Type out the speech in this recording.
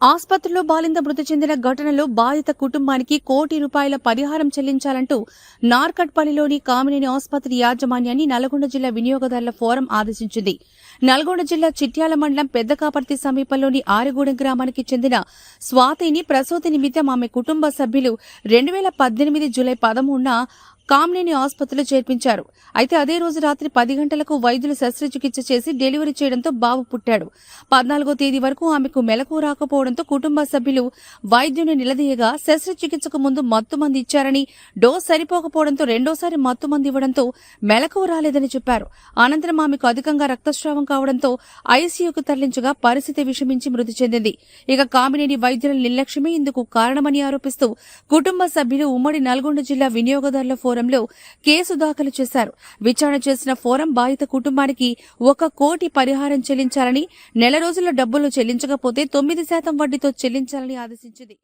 ఆసుపత్రిలో బాలింత మృతి చెందిన ఘటనలో బాధిత కుటుంబానికి కోటి రూపాయల పరిహారం చెల్లించాలంటూ నార్కట్పల్లిలోని కామినేని ఆసుపత్రి యాజమాన్యాన్ని నల్గొండ జిల్లా వినియోగదారుల ఫోరం ఆదేశించింది. నల్గొండ జిల్లా చిట్యాల మండలం పెద్దకాపర్తి సమీపంలోని ఆరుగూడెం గ్రామానికి చెందిన స్వాతిని ప్రసూతి నిమిత్తం ఆమె కుటుంబ సభ్యులు రెండు వేల పద్దెనిమిది జూలై పదమూడున కామినేని ఆసుపత్రిలో చేర్పించారు. అయితే అదే రోజు రాత్రి పది గంటలకు వైద్యులు శస్త్రచికిత్స చేసి డెలివరీ చేయడంతో బాబు పుట్టాడు. పద్నాలుగో తేదీ వరకు ఆమెకు మెలకు రాకపోవడంతో కుటుంబ సభ్యులు వైద్యుని నిలదీయగా శస్త్రచికిత్సకు ముందు మత్తు మంది ఇచ్చారని డోస్ సరిపోకపోవడంతో రెండోసారి మత్తు మంది ఇవ్వడంతో మెలకు రాలేదని చెప్పారు. అనంతరం ఆమెకు అధికంగా రక్తస్రావం కావడంతో ఐసీయూకు తరలించగా పరిస్థితి విషమించి మృతి చెందింది. ఇక కామినేని వైద్యుల నిర్లక్ష్యమే ఇందుకు కారణమని ఆరోపిస్తూ కుటుంబ సభ్యులు ఉమ్మడి నల్గొండ జిల్లా వినియోగదారుల ఫోరంలో కేసు దాఖలు చేశారు. విచారణ చేసిన ఫోరం బాధిత కుటుంబానికి ఒక కోటి పరిహారం చెల్లించాలని నెల రోజుల డబ్బులు చెల్లించకపోతే తొమ్మిది శాతం వడ్డీతో చెల్లించాలని ఆదేశించింది.